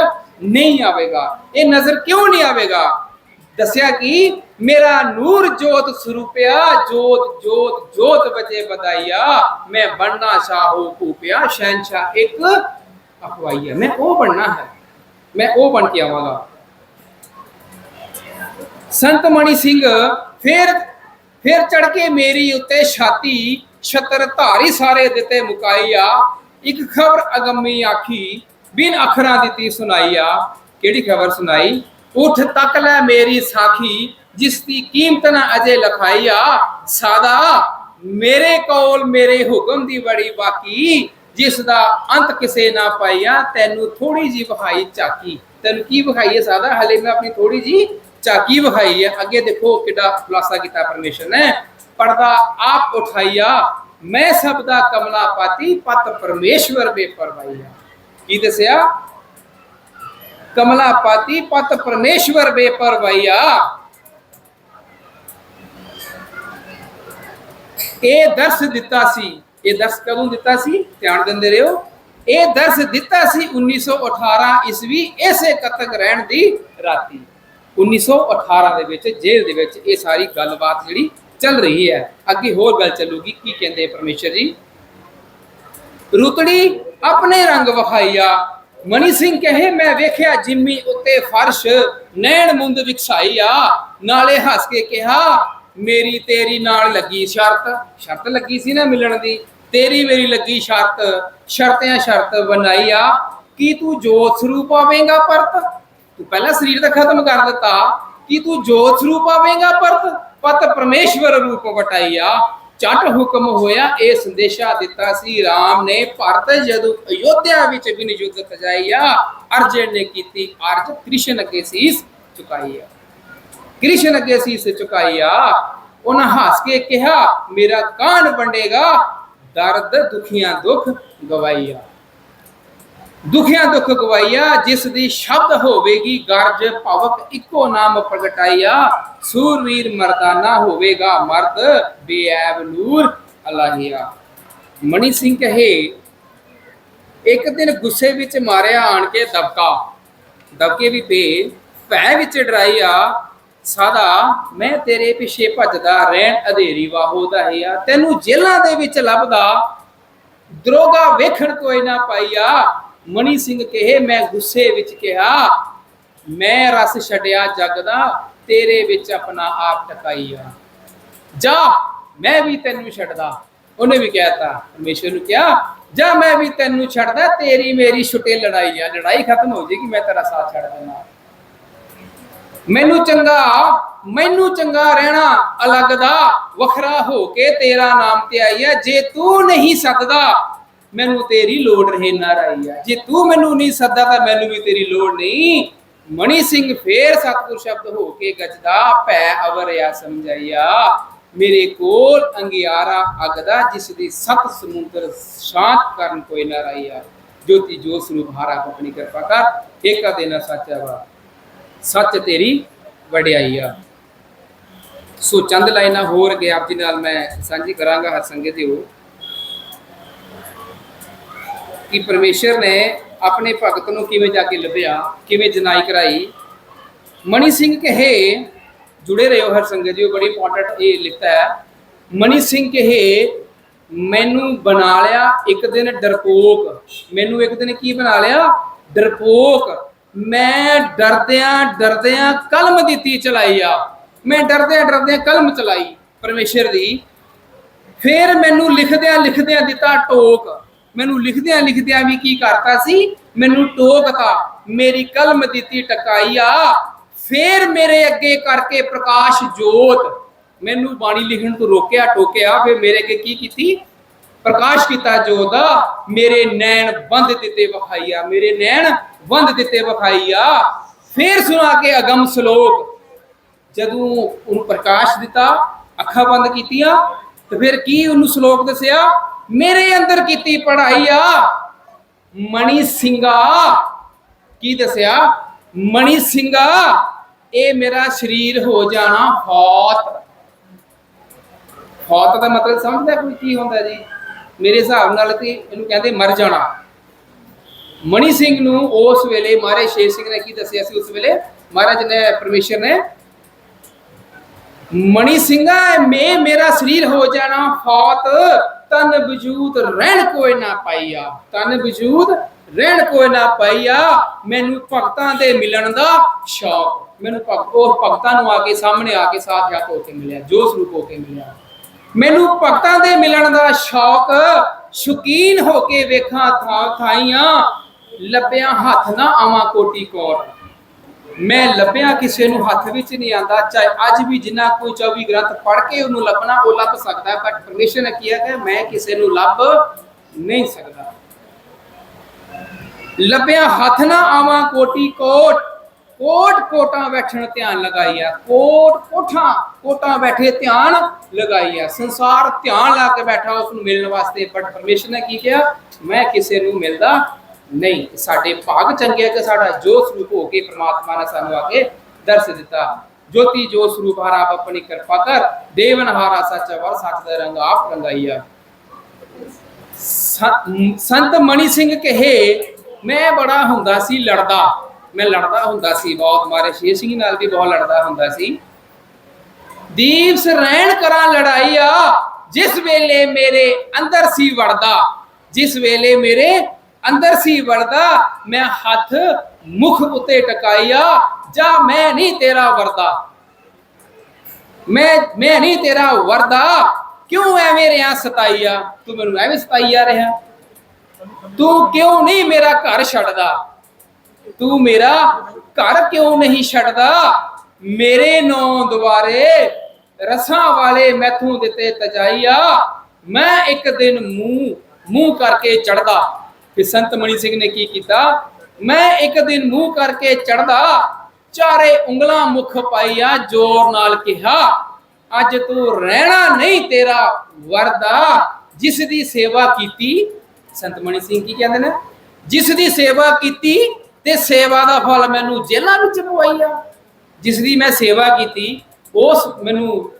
ਨਹੀਂ ਆਵੇਗਾ। ਇਹ ਨਜ਼ਰ ਕਿਉਂ ਨਹੀਂ ਆਵੇਗਾ? ਦੱਸਿਆ ਕਿ ਮੇਰਾ ਨੂਰ ਜੋਤ ਸਰੂਪਿਆ, ਜੋਤ ਜੋਤ ਜੋਤ ਬਚੇ ਬਦਾਈਆ ਮੈਂ ਬਣਨਾ ਸ਼ਾਹੋ ਭੂਪਿਆ ਸ਼ਹਿਨशाह ਇੱਕ ਅਖਵਾਈਆ ਮੈਂ ਉਹ ਬਣਨਾ ਹੈ। ਮੈਂ ਉਹ ਬਣ ਕੇ ਆਵਾਂਗਾ। ਸੰਤ ਮਣੀ ਸਿੰਘ, ਫਿਰ ਫਿਰ ਚੜ ਕੇ ਮੇਰੀ ਉੱਤੇ ਛਾਤੀ ਛਤਰ ਧਾਰੀ ਸਾਰੇ ਦਿੱਤੇ ਮੁਕਾਈਆ ਇੱਕ ਖਬਰ ਅਗੰਮੀ ਆਖੀ ਬਿਨ ਅੱਖਰਾਂ ਦਿੱਤੀ ਸੁਣਾਈਆ ਕਿਹੜੀ ਖਬਰ ਸੁਣਾਈ? ਉਠ ਤੱਕ ਲੈ ਮੇਰੀ ਸਾਖੀ, ਜਿਸ ਦੀ ਕੀਮਤ ਨਾ ਅਜੇ ਲਖਾਈਆ ਸਾਦਾ ਮੇਰੇ ਕੋਲ ਮੇਰੇ ਹੁਕਮ ਦੀ ਬੜੀ ਬਾਕੀ, ਜਿਸ ਦਾ ਅੰਤ ਕਿਸੇ ਨਾ ਪਾਈਆ, ਤੈਨੂੰ ਥੋੜੀ ਜੀ ਵਿਖਾਈ ਚਾਕੀ। ਤੈਨੂੰ ਕੀ ਵਿਖਾਈ ਹੈ ਸਾਦਾ? ਹਲੇ ਮੈਂ ਆਪਣੀ ਥੋੜੀ ਜੀ ਚਾਕੀ ਵਿਖਾਈ ਹੈ ਅੱਗੇ ਦੇਖੋ ਕਿੱਡਾ ਖੁਲਾਸਾ ਕੀਤਾ ਪਰਮੇਸ਼ਰ ਨੇ। ਪਰਦਾ ਆਪ ਉਠਾਈਆ, ਮੈਂ ਸਭ ਦਾ ਕਮਲਾ ਪਾਤੀ, ਪਤ ਪਰਮੇਸ਼ਵਰ ਬੇਪਰਵਾਈਆ ਕੀ ਦੱਸਿਆ? ਕਮਲਾ ਪਾਤੀ ਪਤ ਪਰਮੇਸ਼ਵਰ ਬੇਪਰਵਾਈਆ ਇਹ ਦਰਸ ਦਿੱਤਾ ਸੀ। ਇਹ ਦਰਸ ਕਦੋਂ ਦਿੱਤਾ ਸੀ? ਧਿਆਨ ਦਿੰਦੇ ਰਹੋ। ਇਹ ਦਰਸ ਦਿੱਤਾ ਸੀ 1918 ਈਸਵੀ, ਇਸੇ ਕਤਕ ਰਹਿਣ ਦੀ ਰਾਤੀ। 1918 ਦੇ ਵਿੱਚ, ਜੇਲ੍ਹ ਦੇ ਵਿੱਚ ਇਹ ਸਾਰੀ ਗੱਲਬਾਤ ਜਿਹੜੀ ਚੱਲ ਰਹੀ ਹੈ। ਅੱਗੇ ਹੋਰ ਗੱਲ ਚੱਲੂਗੀ। ਕੀ ਕਹਿੰਦੇ ਪਰਮੇਸ਼ਰ ਜੀ? ਰੁਤੜੀ ਆਪਣੇ ਰੰਗ ਵਿਖਾਈਆ ਮਣੀ ਸਿੰਘ ਕਹੇ, ਮੈਂ ਵੇਖਿਆ ਜਿੰਮੀ ਉੱਤੇ ਫਰਸ਼, ਨੈਣ ਮੁੰਦ ਵਿਖਾਈਆ ਨਾਲੇ ਹੱਸ ਕੇ ਕਿਹਾ, ਮੇਰੀ ਤੇਰੀ ਨਾਲ ਲੱਗੀ ਸ਼ਰਤ। ਸ਼ਰਤ ਲੱਗੀ ਸੀ ਨਾ ਮਿਲਣ ਦੀ। ਤੇਰੀ ਮੇਰੀ ਲੱਗੀ ਸ਼ਰਤ, ਸ਼ਰਤਿਆਂ ਸ਼ਰਤ ਬਣਾਈ ਆ ਕੀ ਤੂੰ ਜੋਤ ਸਰੂਪ ਆਵੇਂਗਾ ਪਰਤ? ਤੂੰ ਪਹਿਲਾਂ ਸਰੀਰ ਤਾਂ ਖਤਮ ਕਰ ਦਿੱਤਾ। ਕੀ ਤੂੰ ਜੋਤ ਸਰੂਪ ਆਵੇਂਗਾ ਪਰਤ? ਪਤ ਪਰਮੇਸ਼ਵਰ ਰੂਪ ਵਟਾਈਆ ਚਟ ਹੁਕਮ ਹੋਇਆ, ਇਹ ਸੰਦੇਸ਼ਾ ਦਿੱਤਾ ਸੀ। RAM ਨੇ ਭਰਤ ਜਦੋਂ ਅਯੋਧਿਆ ਵਿੱਚ ਬਿਨ ਯੁੱਧ ਸਜਾਈਆ ਅਰਜਨ ਨੇ ਕੀਤੀ ਅਰਜ, ਕ੍ਰਿਸ਼ਨ ਅੱਗੇ ਸੀਸ ਝੁਕਾਈ ਆ ਕ੍ਰਿਸ਼ਨ ਅੱਗੇ ਸੀਸ ਝੁਕਾਈ ਆ ਉਹਨਾਂ ਹੱਸ ਕੇ ਕਿਹਾ, ਮੇਰਾ ਕਾਨ ਵੰਡੇਗਾ, ਦਰਦ ਦੁਖੀਆਂ ਦੁੱਖ ਗਵਾਈਆ ਦੁਖਿਆ ਦੁੱਖ ਗਵਾਈਆ, ਜਿਸ ਦੀ ਸ਼ਬਦ ਹੋਵੇਗੀ ਗਰਜ, ਭਵਕ ਇੱਕੋ ਨਾਮ ਪ੍ਰਗਟਾਈਆ। ਸੂਰਵੀਰ ਮਰਦਾਨਾ ਹੋਵੇਗਾ ਮਰਦ, ਬੇਐਬ ਨੂਰ ਅਲਾਹੀਆ। ਮਣੀ ਸਿੰਘ ਕਹੇ, ਇੱਕ ਦਿਨ ਗੁੱਸੇ ਵਿੱਚ ਮਾਰਿਆ ਆਣ ਕੇ ਦਬਕਾ। ਦਬਕੇ ਵੀ ਪੇ ਭੈ ਵਿੱਚ ਡਰਾਈਆ, ਸਾਦਾ, ਮੈਂ ਤੇਰੇ ਪਿੱਛੇ ਭੱਜਦਾ, ਰਹਿਣ ਅਧੇਰੀ ਵਾਹੋ ਦਾ ਹਿਆ ਤੈਨੂੰ ਜੇਲਾਂ ਦੇ ਵਿੱਚ ਲੱਭਦਾ, ਦਰੋਗਾ ਵੇਖਣ ਕੋਈ ਨਾ ਪਾਈਆ। ਮਣੀ ਸਿੰਘ ਕਹੇ, ਮੈਂ ਗੁੱਸੇ ਵਿੱਚ ਕਿਹਾ, ਮੈਂ ਰਸ ਛੱਡਿਆ ਜਗ ਦਾ, ਤੇਰੇ ਵਿੱਚ ਆਪਣਾ ਆਪ ਟਕਾਈਆ ਜਾ, ਮੈਂ ਵੀ ਤੈਨੂੰ ਛੱਡਦਾ। ਉਹਨੇ ਵੀ ਕਹਿਤਾ, ਪਰਮੇਸ਼ਰ ਨੂੰ ਕਿਹਾ, ਜਾ, ਮੈਂ ਵੀ ਤੈਨੂੰ ਛੱਡਦਾ, ਤੇਰੀ ਮੇਰੀ ਛੁੱਟੇ ਲੜਾਈ ਆ। ਲੜਾਈ ਖਤਮ ਹੋ ਜੇਗੀ ਮੈਂ ਤੇਰਾ ਸਾਥ ਛੱਡ ਦੇਣਾ ਮੈਨੂੰ ਚੰਗਾ ਮੈਨੂੰ ਚੰਗਾ ਰਹਿਣਾ ਅਲੱਗ ਦਾ, ਵੱਖਰਾ ਹੋ ਕੇ ਤੇਰਾ ਨਾਮ ਤੇ ਆਈ ਆਈਆ ਜੇ ਤੂੰ ਨਹੀਂ ਸਕਦਾ ਮੈਨੂੰ ਤੇਰੀ ਲੋੜ ਰਹੇ ਨਾ ਜੇ ਤੂੰ ਮੈਨੂੰ ਨਹੀਂ ਸੱਦਾ ਤਾਂ ਮੈਨੂੰ ਵੀ ਤੇਰੀ ਲੋੜ ਨਹੀਂ। ਮਣੀ ਸਿੰਘ ਫੇਰ ਸਤਿਗੁਰ ਸ਼ਬਦ ਹੋ ਕੇ ਗੱਜਦਾ, ਭੈ ਅਵਰਿਆ ਸਮਝਾਈਆ। ਮੇਰੇ ਕੋਲ ਅੰਗਿਆਰਾ ਅਗਦਾ, ਜਿਸ ਦੀ ਸਤ ਸਮੁੰਦਰ ਸ਼ਾਂਤ ਕਰਨ ਕੋਈ ਨਾ ਰਹੀਆ ਜੋਤੀ ਜੋ ਸਰੂਪ ਹਾਰਾ ਆਪਣੀ ਕਿਰਪਾ ਕਰ ਏਕਾ ਦੇਨਾ ਸਾਚਾ ਵਾ। ਸੱਚ ਤੇਰੀ ਵਡਿਆਈ ਆ। ਸੋ ਚੰਦ ਲਾਈਨਾਂ ਹੋਰ ਅੱਗੇ ਆਪ ਜੀ ਨਾਲ ਮੈਂ ਸਾਂਝੀ ਕਰਾਂਗਾ, ਹਰ ਸੰਗਤ ਦੇ ਉਹ। ਕਿ ਪਰਮੇਸ਼ਰ ਨੇ ਆਪਣੇ ਭਗਤ ਨੂੰ ਕਿਵੇਂ ਜਾ ਕੇ ਲੱਭਿਆ, ਕਿਵੇਂ ਜਨਾਈ ਕਰਾਈ। ਮਨੀ ਸਿੰਘ ਕਹੇ, ਜੁੜੇ ਰਹੋ ਹਰ ਸੰਗਤ ਜੀ ਬੜੀ ਇੰਪੋਰਟੈਂਟ ਇਹ ਲਿਖਤਾ ਹੈ। ਮਣੀ ਸਿੰਘ ਕਹੇ, ਮੈਨੂੰ ਬਣਾ ਲਿਆ ਇੱਕ ਦਿਨ ਡਰਪੋਕ। ਮੈਨੂੰ ਇੱਕ ਦਿਨ ਕੀ ਬਣਾ ਲਿਆ? ਡਰਪੋਕ। ਮੈਂ ਡਰਦਿਆਂ ਡਰਦਿਆਂ ਕਲਮ ਦੀ ਤੀ ਚਲਾਈ ਆ। ਮੈਂ ਡਰਦਿਆਂ ਡਰਦਿਆਂ ਕਲਮ ਚਲਾਈ ਪਰਮੇਸ਼ਰ ਦੀ। ਫਿਰ ਮੈਨੂੰ ਲਿਖਦਿਆਂ ਲਿਖਦਿਆਂ ਦਿੱਤਾ ਟੋਕ। ਮੈਨੂੰ ਲਿਖਦਿਆਂ ਲਿਖਦਿਆਂ ਵੀ ਕੀ ਕਰਤਾ ਸੀ? ਮੈਨੂੰ ਟੋਕਤਾ ਮੇਰੀ ਕਲਮ ਦਿੱਤੀ ਟਕਾਈ ਫੇਰ ਮੇਰੇ ਅੱਗੇ ਕਰਕੇ ਪ੍ਰਕਾਸ਼ ਜੋਤ। ਮੈਨੂੰ ਬਾਣੀ ਲਿਖਣ ਤੋਂ ਰੋਕਿਆ, ਟੋਕਿਆ, ਫਿਰ ਮੇਰੇ ਅੱਗੇ ਕੀ ਕੀਤੀ? ਪ੍ਰਕਾਸ਼ ਕੀਤਾ ਜੋਤ ਮੇਰੇ ਨੈਣ ਬੰਦ ਦਿੱਤੇ ਵਿਖਾਈਆ, ਮੇਰੇ ਨੈਣ ਬੰਦ ਦਿੱਤੇ ਵਿਖਾਈਆ। ਫੇਰ ਸੁਣਾ ਕੇ ਅਗਮ ਸ਼ਲੋਕ। ਜਦੋਂ ਉਹਨੂੰ ਪ੍ਰਕਾਸ਼ ਦਿੱਤਾ, ਅੱਖਾਂ ਬੰਦ ਕੀਤੀਆਂ, ਤੇ ਫਿਰ ਕੀ ਉਹਨੂੰ ਸ਼ਲੋਕ ਦੱਸਿਆ? ਮੇਰੇ ਅੰਦਰ ਕੀਤੀ ਪੜ੍ਹਾਈ ਆ। ਮਣੀ ਸਿੰਘਾ। ਕੀ ਦੱਸਿਆ? ਮਣੀ ਸਿੰਘਾ, ਇਹ ਮੇਰਾ ਸਰੀਰ ਹੋ ਜਾਣਾ ਫੌਤ। ਫੌਤ ਦਾ ਮਤਲਬ ਸਮਝਦਾ ਕੋਈ ਕੀ ਹੁੰਦਾ ਜੀ? ਮੇਰੇ ਹਿਸਾਬ ਨਾਲ ਤੇ ਇਹਨੂੰ ਕਹਿੰਦੇ ਮਰ ਜਾਣਾ। ਮਣੀ ਸਿੰਘ ਨੂੰ ਉਸ ਵੇਲੇ ਮਹਾਰਾਜ ਸ਼ੇਰ ਸਿੰਘ ਨੇ ਕੀ ਦੱਸਿਆ ਸੀ ਉਸ ਵੇਲੇ? ਮਹਾਰਾਜ ਨੇ ਪਰਮੇਸ਼ਰ ਨੇ ਮਣੀ ਸਿੰਘਾ, ਮੈਂ ਮੇਰਾ ਸਰੀਰ ਹੋ ਜਾਣਾ ਫੌਤ। ਤਨ ਵਜੂਦ ਰਹਿਣ ਕੋਈ ਨਾ ਪਾਈਆ। ਤਨ ਵਜੂਦ ਰਹਿਣ ਕੋਈ ਨਾ ਪਾਈਆ। ਮੈਨੂੰ ਭਗਤਾਂ ਦੇ ਮਿਲਣ ਦਾ ਸ਼ੌਕ। ਮੈਨੂੰ ਭਗਤ ਉਹ ਭਗਤਾਂ ਨੂੰ ਆ ਕੇ ਸਾਹਮਣੇ ਆ ਕੇ ਸਾਥ ਹੋ ਕੇ ਮਿਲਿਆ ਜੋਸ਼ ਸਰੂਪ ਹੋ ਕੇ ਮਿਲਿਆ। ਮੈਨੂੰ ਭਗਤਾਂ ਦੇ ਮਿਲਣ ਦਾ ਸ਼ੌਕ ਸ਼ੁਕੀਨ ਹੋ ਕੇ ਵੇਖਾਂ ਥਾਂ ਥਾਈਆਂ, ਲੱਭਿਆ ਹੱਥ ਨਾ ਆਵਾਂ ਕੋਟੀ ਕੋਟ ਮੈਂ ਲੱਭਿਆ ਕਿਸੇ ਨੂੰ ਹੱਥ ਵਿੱਚ ਨਹੀਂ ਆਂਦਾ ਚਾਹੇ ਅੱਜ ਵੀ ਜਿੰਨਾ ਕੋਈ 24 ਗ੍ਰੰਥ ਪੜ੍ਹ ਕੇ ਉਹਨੂੰ ਲੱਭਣਾ, ਉਹ ਲੱਭ ਸਕਦਾ ਹੈ ਬਟ ਪਰਮੇਸ਼ਰ ਨੇ ਕਿਹਾ ਕਿ ਮੈਂ ਕਿਸੇ ਨੂੰ ਲੱਭ ਨਹੀਂ ਸਕਦਾ। ਲੱਭਿਆ ਹੱਥ ਨਾ ਆਵਾਂ ਕੋਟੀ ਕੋਟ ਕੋਟ ਕੋਟਾਂ ਬੈਠਣ ਧਿਆਨ ਲਗਾਈਆ, ਕੋਟ ਕੋਠਾਂ ਕੋਟਾਂ ਬੈਠੇ ਧਿਆਨ ਲਗਾਈਆ, ਸੰਸਾਰ ਧਿਆਨ ਲਾ ਕੇ ਬੈਠਾ ਉਸ ਨੂੰ ਮਿਲਣ ਵਾਸਤੇ ਬਟ ਪਰਮੇਸ਼ਰ ਨੇ ਕੀ ਕਿਹਾ? ਮੈਂ ਕਿਸੇ ਨੂੰ ਮਿਲਦਾ ਨਹੀਂ, ਸਾਡੇ ਭਾਗ ਚੰਗੇ ਕਿ ਸਾਡਾ ਜੋ ਸਰੂਪ ਹੋ ਕੇ ਪ੍ਰਮਾਤਮਾ ਨੇ ਸਾਨੂੰ ਆ ਕੇ ਦਰਸ ਦਿੱਤਾ। ਜੋਤੀ ਜੋ ਸਰੂਪ ਹਾਰਾ ਆਪ ਆਪਣੀ ਕਿਰਪਾ ਕਰ, ਦੇਵਨ ਹਾਰਾ ਸੱਚ ਵਰ ਸੱਚ ਦਾ ਰੰਗ ਆਪ ਰੰਗਾਈਆ ਸੰਤ ਮਣੀ ਸਿੰਘ ਕਹੇ, ਮੈਂ ਬੜਾ ਹੁੰਦਾ ਸੀ ਲੜਦਾ, ਮੈਂ ਲੜਦਾ ਹੁੰਦਾ ਸੀ ਬਹੁਤ। ਮਾਰੇ ਸ਼ੇਰ ਸਿੰਘ ਨਾਲ ਵੀ ਬਹੁਤ ਲੜਦਾ ਹੁੰਦਾ ਸੀ। ਦੀਪਸ ਰਹਿਣ ਕਰਾਂ ਲੜਾਈ ਆ, ਜਿਸ ਵੇਲੇ ਮੇਰੇ ਅੰਦਰ ਸੀ ਵੜਦਾ, ਜਿਸ ਵੇਲੇ ਮੇਰੇ ਅੰਦਰ ਸੀ ਵਰਦਾ ਮੈਂ ਹੱਥ ਮੁਖ ਉਤੇ ਟਕਾਈਆ ਜਾ ਮੈਂ ਨਹੀਂ ਤੇਰਾ ਵਰਦਾ? ਮੈਂ ਮੈਂ ਨਹੀਂ ਤੇਰਾ ਵਰਦਾ, ਕਿਉਂ ਐਵੇਂ ਰਿਆ ਸਤਾਈਆ? ਤੂੰ ਮੈਨੂੰ ਐਵੇਂ ਸਤਾਈਆ ਰਿਹਾ? ਤੂੰ ਕਿਉਂ ਨਹੀਂ ਮੇਰਾ ਘਰ ਛੱਡਦਾ? ਤੂੰ ਮੇਰਾ ਘਰ ਕਿਉਂ ਨਹੀਂ ਛੱਡਦਾ? ਮੇਰੇ ਨੌ ਦੁਆਰੇ ਰਸਾਂ ਵਾਲੇ ਮੈਥੋਂ ਦਿੱਤੇ ਤਜਾਈਆ, ਮੈਂ ਇੱਕ ਦਿਨ ਮੂੰਹ ਮੂੰਹ ਕਰਕੇ ਚੜਦਾ ਕਿ ਸੰਤ ਮਣੀ ਸਿੰਘ ਨੇ ਕੀ ਕੀਤਾ? ਮੈਂ ਇੱਕ ਦਿਨ ਮੂੰਹ ਕਰਕੇ ਚੜਦਾ ਚਾਰੇ ਉਂਗਲਾਂ ਮੁਖ ਪਾਈਆ, ਜ਼ੋਰ ਨਾਲ ਕਿਹਾ, ਅੱਜ ਤੂੰ ਰਹਿਣਾ ਨਹੀਂ ਤੇਰਾ ਵਰਦਾ। ਜਿਸ ਦੀ ਸੇਵਾ ਕੀਤੀ, ਸੰਤ ਮਣੀ ਸਿੰਘ ਕੀ ਕਹਿੰਦੇ ਨੇ? ਜਿਸ ਦੀ ਸੇਵਾ ਕੀਤੀ ਤੇ ਸੇਵਾ ਦਾ ਫਲ ਮੈਨੂੰ ਜੇਲਾਂ ਵਿੱਚ ਪਵਾਈ ਆ ਜਿਸ ਦੀ ਮੈਂ ਸੇਵਾ ਕੀਤੀ, ਉਸ ਮੈਨੂੰ,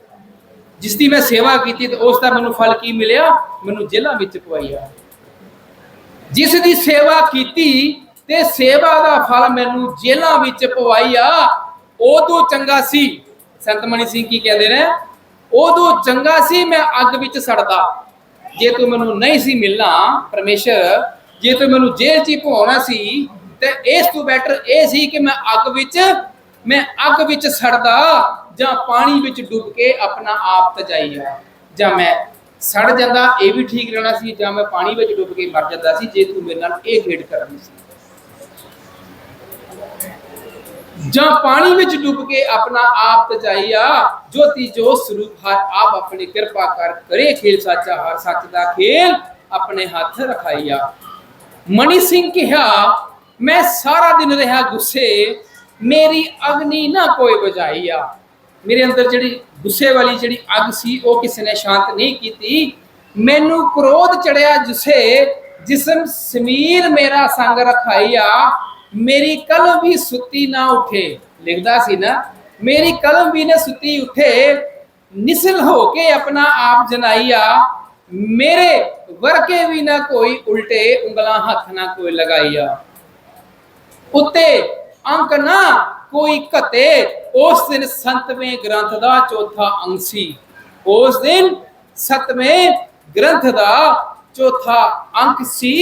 ਜਿਸ ਦੀ ਮੈਂ ਸੇਵਾ ਕੀਤੀ ਤੇ ਉਸ ਦਾ ਮੈਨੂੰ ਫਲ ਕੀ ਮਿਲਿਆ? ਮੈਨੂੰ ਜੇਲਾਂ ਵਿੱਚ ਪਵਾਈ ਆ ਜਿਸ ਦੀ ਸੇਵਾ ਕੀਤੀ ਤੇ ਸੇਵਾ ਦਾ ਫਲ ਮੈਨੂੰ ਜੇਲ੍ਹਾਂ ਵਿੱਚ ਪਵਾਈ ਆ, ਉਦੋਂ ਚੰਗਾ ਸੀ। ਸੰਤ ਸਿੰਘ ਕੀ ਕਹਿੰਦੇ ਨੇ? ਉਦੋਂ ਚੰਗਾ ਸੀ ਮੈਂ ਅੱਗ ਵਿੱਚ ਸੜਦਾ। ਜੇ ਤੂੰ ਮੈਨੂੰ ਨਹੀਂ ਸੀ ਮਿਲਣਾ, ਪਰਮੇਸ਼ਰ, ਜੇ ਤੂੰ ਮੈਨੂੰ ਜੇਲ੍ਹ 'ਚ ਹੀ ਪਵਾਉਣਾ ਸੀ, ਤੇ ਇਸ ਤੋਂ ਬੈਟਰ ਇਹ ਸੀ ਕਿ ਮੈਂ ਅੱਗ ਵਿੱਚ, ਮੈਂ ਅੱਗ ਵਿੱਚ ਸੜਦਾ ਜਾਂ ਪਾਣੀ ਵਿੱਚ ਡੁੱਬ ਕੇ ਆਪਣਾ ਆਪ ਤਜਾਈਆ ਜਾਂ ਮੈਂ ਸੜ ਜਾਂਦਾ, ਇਹ ਵੀ ਠੀਕ ਰਹਿਣਾ ਸੀ, ਜਾਂ ਮੈਂ ਪਾਣੀ ਵਿੱਚ ਡੁੱਬ ਕੇ ਮਰ ਜਾਂਦਾ ਸੀ, ਜੇ ਤੂੰ ਮੇਰੇ ਨਾਲ ਇਹ ਖੇਡ ਕਰਨੀ ਸੀ। ਜਾਂ ਪਾਣੀ ਵਿੱਚ ਡੁੱਬ ਕੇ ਆਪਣਾ ਆਪ ਤਜਾਈਆ ਜੋਤੀ ਜੋ ਸਰੂਪ ਹਰ ਆਪ ਆਪਣੀ ਕਿਰਪਾ ਕਰ ਕਰੇ, ਖੇਲ ਸਾਚਾ, ਹਰ ਸੱਚ ਦਾ ਖੇਲ ਆਪਣੇ ਹੱਥ ਰਖਾਈਆ ਮਨੀ ਸਿੰਘ ਕਿਹਾ, ਮੈਂ ਸਾਰਾ ਦਿਨ ਰਿਹਾ ਗੁੱਸੇ, ਮੇਰੀ ਅਗਨੀ ਨਾ ਕੋਈ ਬੁਝਾਈਆ ਮੇਰੇ ਅੰਦਰ ਜਿਹੜੀ ਗੁੱਸੇ ਵਾਲੀ ਜਿਹੜੀ ਅੱਗ ਸੀ, ਉਹ ਕਿਸੇ ਨੇ ਸ਼ਾਂਤ ਨਹੀਂ ਕੀਤੀ। ਮੈਨੂੰ ਕ੍ਰੋਧ ਚੜਿਆ ਜਿਸੇ, ਜਿਸਮ ਸਮੀਰ ਮੇਰਾ ਸੰਗ ਰਖਾਈਆ। ਮੇਰੀ ਕਲਮ ਵੀ ਸੁੱਤੀ ਨਾ ਉਠੇ। ਲਿਖਦਾ ਸੀ ਨਾ, ਮੇਰੀ ਕਲਮ ਵੀ ਨਾ ਸੁੱਤੀ ਉਠੇ। ਨਿਸਲ ਹੋ ਕੇ ਆਪਣਾ ਆਪ ਜਨਾਈਆ। ਮੇਰੇ ਵਰਕੇ ਵੀ ਨਾ ਕੋਈ ਉਲਟੇ ਉਂਗਲਾਂ ਹੱਥ ਨਾ ਕੋਈ ਲਗਾਈਆ। ਉੱਤੇ ਅੰਕ ਨਾ ਕੋਈ ਘਤੇ, ਉਸ ਦਿਨ ਸੰਤਵੇਂ ਗ੍ਰੰਥ ਦਾ ਚੌਥਾ ਅੰਕ ਸੀ। ਉਸ ਦਿਨ ਸਤਵੇਂ ਗ੍ਰੰਥ ਦਾ ਚੌਥਾ ਅੰਕ ਸੀ।